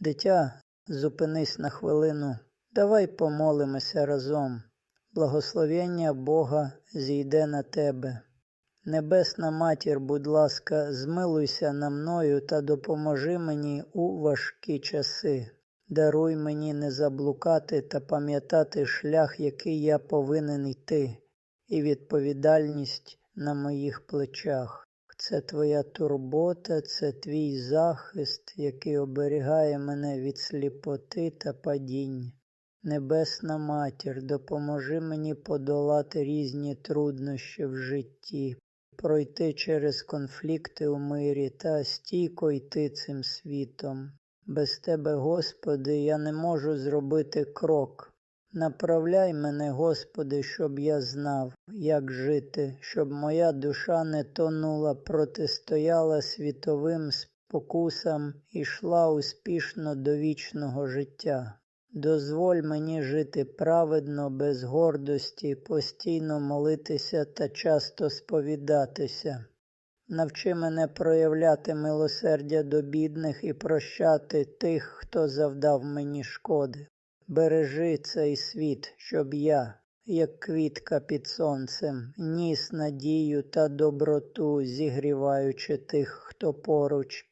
Дитя, зупинись на хвилину, давай помолимося разом. Благословення Бога зійде на тебе. Небесна матір, будь ласка, змилуйся на мною та допоможи мені у важкі часи. Даруй мені не заблукати та пам'ятати шлях, який я повинен йти, і відповідальність на моїх плечах. Це твоя турбота, це твій захист, який оберігає мене від сліпоти та падінь. Небесна матір, допоможи мені подолати різні труднощі в житті, пройти через конфлікти у мирі та стійко йти цим світом. Без тебе, Господи, я не можу зробити крок. Направляй мене, Господи, щоб я знав, як жити, щоб моя душа не тонула, протистояла світовим спокусам і йшла успішно до вічного життя. Дозволь мені жити праведно, без гордості, постійно молитися та часто сповідатися. Навчи мене проявляти милосердя до бідних і прощати тих, хто завдав мені шкоди. Бережи цей світ, щоб я, як квітка під сонцем, ніс надію та доброту, зігріваючи тих, хто поруч.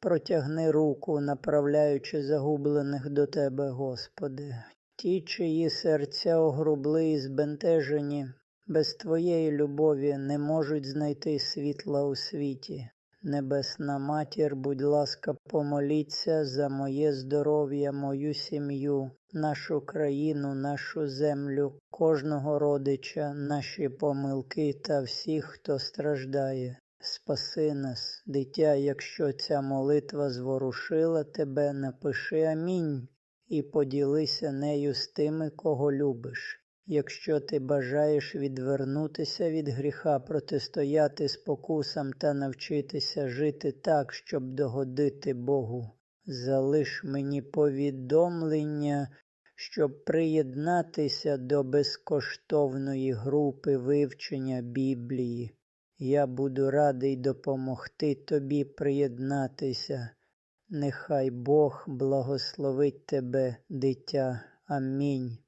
Протягни руку, направляючи загублених до Тебе, Господи. Ті, чиї серця огрубли і збентежені, без Твоєї любові не можуть знайти світла у світі. Небесна матір, будь ласка, помоліться за моє здоров'я, мою сім'ю, нашу країну, нашу землю, кожного родича, наші помилки та всіх, хто страждає. Спаси нас, дитя, якщо ця молитва зворушила тебе, напиши амінь і поділися нею з тими, кого любиш. Якщо ти бажаєш відвернутися від гріха, протистояти спокусам та навчитися жити так, щоб догодити Богу, залиш мені повідомлення, щоб приєднатися до безкоштовної групи вивчення Біблії. Я буду радий допомогти тобі приєднатися. Нехай Бог благословить тебе, дитя. Амінь.